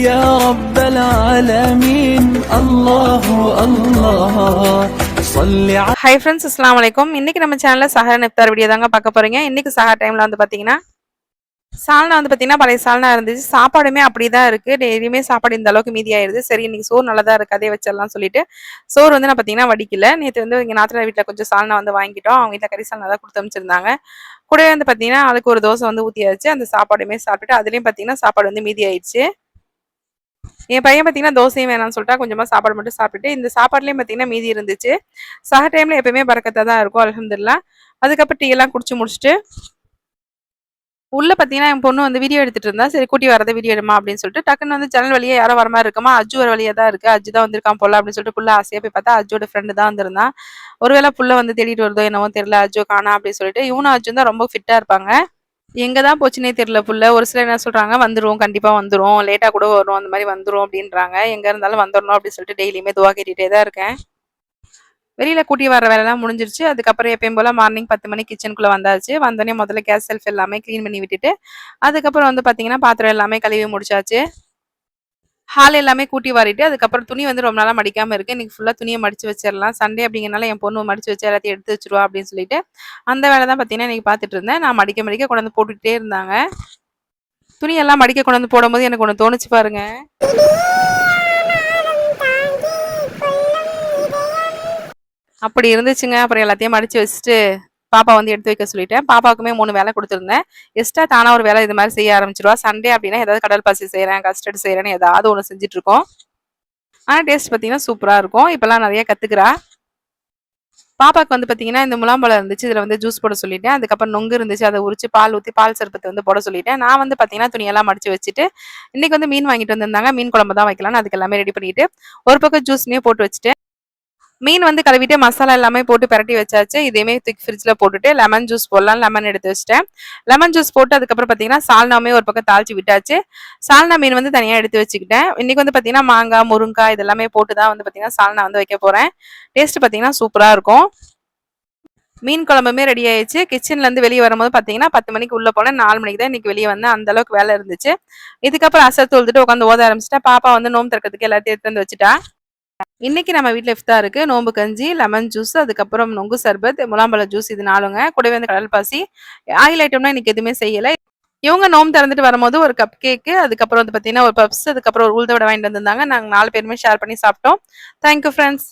يا رب العالمين الله الله صل على hi friends அஸ்லாம் வலைக்கும் இன்னைக்கு நம்ம சேனல்ல சஹர் இஃப்தார் வீடியோ தாங்க பார்க்க போறீங்க இன்னைக்கு சஹர் டைம்ல வந்து பாத்தீங்கன்னா சால்னா வந்து பாத்தீங்கன்னா பழைய சால்னா இருந்துச்சு சாப்பாடுமே அப்படிதான் இருக்கு டெய்லியுமே சாப்பாடு இந்த அளவுக்கு மீதி ஆயிருது சரி இன்னைக்கு சோறு நல்லதா இருக்கு அதே வச்சிடலாம் சொல்லிட்டு சோறு வந்து நான் பாத்தீங்கன்னா வடிக்கல நேற்று வந்து எங்க நாத்தனார் வீட்டுல கொஞ்சம் சால்னா வந்து வாங்கிட்டோம் அவங்க வீட்டுல கறி சால்னா தான் கொடுத்து அமைச்சிருந்தாங்க கூடவே வந்து பாத்தீங்கன்னா அதுக்கு ஒரு தோசை வந்து ஊத்தியாச்சு அந்த சாப்பாடுமே சாப்பிட்டுட்டு அதுலயும் பாத்தீங்கன்னா சாப்பாடு வந்து மீதி ஆயிடுச்சு என் பையன் பார்த்தீங்கன்னா தோசையும் வேணாம்னு சொல்லிட்டா கொஞ்சமாக சாப்பாடு மட்டும் சாப்பிட்டுட்டு இந்த சாப்பாடுலேயும் பார்த்தீங்கன்னா மீதி இருந்துச்சு. சக டைமில் எப்பயுமே பறக்கத்தாக தான் இருக்கும் அலமதுல்லா அதுக்கப்புறம் டீ எல்லாம் குடிச்சு முடிச்சுட்டு உள்ள பார்த்தீங்கன்னா என் பொண்ணு வந்து வீடியோ எடுத்துட்டு இருந்தா சரி கூட்டி வரதை வீடியோ எடுமா அப்படின்னு சொல்லிட்டு டக்குன்னு வந்து ஜன்னல் வழியா யாரோ வர மாதிரி இருக்குமா அஜு வர வழியா தான் இருக்கு அஜு தான் வந்திருக்கான் போல அப்படின்னு சொல்லிட்டு புள்ள ஆசையா போய் பார்த்தா அஜோட ஃப்ரெண்டு தான் வந்திருந்தான். ஒருவேளை புள்ள வந்து தேடிட்டு வருதோ என்னவோ தெரியல அஜோ காணா அப்படின்னு சொல்லிட்டு இவனும் அஜும் தான் ரொம்ப ஃபிட்டா இருப்பாங்க. எங்க தான் போச்சுனே தெரியல புள்ள. ஒரு சிலர் என்ன சொல்றாங்க வந்துருவோம் கண்டிப்பா வந்துரும் லேட்டா கூட வரும் அந்த மாதிரி வந்துரும் அப்படின்றாங்க. எங்க இருந்தாலும் வந்துடணும் அப்படின்னு சொல்லிட்டு டெய்லியுமே துவா கேட்டுட்டே தான் இருக்கேன். வெளியில கூட்டி வர வேலைலாம் முடிஞ்சிருச்சு. அதுக்கப்புறம் எப்பயும் போல மார்னிங் பத்து மணி கிச்சனுக்குள்ள வந்தாச்சு. வந்தோடனே முதல்ல கேஸ் செல்ஃப் எல்லாமே க்ளீன் பண்ணி விட்டுட்டு அதுக்கப்புறம் வந்து பாத்தீங்கன்னா பாத்திரம் எல்லாமே கழுவி முடிச்சாச்சு. ஹால் எல்லாமே கூட்டி வாரிட்டு அதுக்கப்புறம் துணி வந்து ரொம்ப நாளாக மடிக்காமல் இருக்குது இன்றைக்கி ஃபுல்லாக துணியை மடித்து வச்சிடலாம். சண்டே அப்படிங்கிறனால என் பொண்ணு மடித்து வச்சு எல்லாத்தையும் எடுத்து வச்சிருவா அப்படின்னு சொல்லிட்டு அந்த வேலை தான் பார்த்தீங்கன்னா இன்றைக்கி பார்த்துட்டு இருந்தேன். நான் மடிக்க மடிக்க கொண்டு வந்து போட்டுக்கிட்டே இருந்தாங்க. துணியெல்லாம் மடிக்க கொண்டு வந்து போடும்போது எனக்கு ஒன்று தோணுச்சு பாருங்க. அப்படி இருந்துச்சுங்க. அப்புறம் எல்லாத்தையும் மடித்து வச்சுட்டு பாப்பா வந்து எடுத்து வைக்க சொல்லிட்டேன். பாப்பாவுக்குமே மூணு வேலை கொடுத்துருந்தேன். எக்ஸ்ட்ரா தானா ஒரு வேலை இது மாதிரி செய்ய ஆரம்பிச்சிருவா. சண்டே அப்படின்னா ஏதாவது கடல் பாசி செய்யறேன் கஸ்டர்ட் செய்யறேன்னு ஏதாவது ஒன்று செஞ்சுட்டு இருக்கோம் ஆனால் டேஸ்ட் பார்த்தீங்கன்னா சூப்பராக இருக்கும். இப்போல்லாம் நிறைய கத்துக்கிறா. பாப்பாக்கு வந்து பார்த்தீங்கன்னா இந்த முலாம்பழம் இருந்துச்சு இதில் வந்து ஜூஸ் போட சொல்லிட்டேன். அதுக்கப்புறம் நொங்கு இருந்துச்சு அதை உரிச்சு பால் ஊற்றி பால் சர்பத்தை வந்து போட சொல்லிட்டேன். நான் வந்து பார்த்தீங்கன்னா துணியெல்லாம் மடிச்சு வச்சுட்டு இன்னைக்கு வந்து மீன் வாங்கிட்டு வந்திருந்தாங்க. மீன் குழம்பு தான் வைக்கலாம்னு அதுக்கு எல்லாமே ரெடி பண்ணிட்டு ஒரு பக்கம் ஜூஸ்னே போட்டு வச்சுட்டேன். மீன் வந்து கழுவிட்டு மசாலா எல்லாமே போட்டு பிரட்டி வச்சாச்சு. இதையுமே தூக்கி ஃப்ரிட்ஜில் போட்டுட்டு லெமன் ஜூஸ் போடலாம் லெமன் எடுத்து வச்சிட்டேன். லெமன் ஜூஸ் போட்டு அதுக்கப்புறம் பார்த்தீங்கன்னா சால்னாமே ஒரு பக்கம் தாளிச்சு விட்டாச்சு. சால்னா மீன் வந்து தனியாக எடுத்து வச்சுக்கிட்டேன். இன்றைக்கி வந்து பார்த்தீங்கன்னா மாங்காய் முருங்காய் இதெல்லாமே போட்டு தான் வந்து பார்த்தீங்கன்னா சால்னா வந்து வைக்க போகிறேன் டேஸ்ட் பார்த்தீங்கன்னா சூப்பராக இருக்கும். மீன் குழம்புமே ரெடி ஆயிடுச்சு. கிச்சன்லேருந்து வெளியே வரும்போது பார்த்தீங்கன்னா பத்து மணிக்கு உள்ளே போனேன். நாலு மணிக்கு தான் இன்றைக்கி வெளியே வந்தேன். அந்த அளவுக்கு வேலை இருந்துச்சு. இதுக்கப்புறம் அசர் தொழுதுட்டு உட்காந்து ஓத ஆரம்பிச்சிட்டா பாப்பா வந்து நோம் திறக்கிறதுக்கு எல்லாத்தையும் எடுத்து வந்து வச்சுட்டா. இன்றைக்கி நம்ம வீட்டில் இஃப்தா இருக்குது நோம்பு கஞ்சி லெமன் ஜூஸ் அதுக்கப்புறம் நொங்கு சர்பத் முலாம்பழ ஜூஸ் இது நாளுங்க கூடவே வந்து கடல் பாசி. ஆயில் ஐட்டம்னா இன்றைக்கி எதுவுமே செய்யலை. இவங்க நோம்பு திறந்துட்டு வரும்போது ஒரு கப் கேக்கு அதுக்கப்புறம் வந்து பார்த்தீங்கன்னா ஒரு பப்ஸ் அதுக்கப்புறம் ஒரு உளுதோட வாங்கிட்டு வந்திருந்தாங்க. நாங்கள் நாலு பேருமே ஷேர் பண்ணி சாப்பிட்டோம். Thank you friends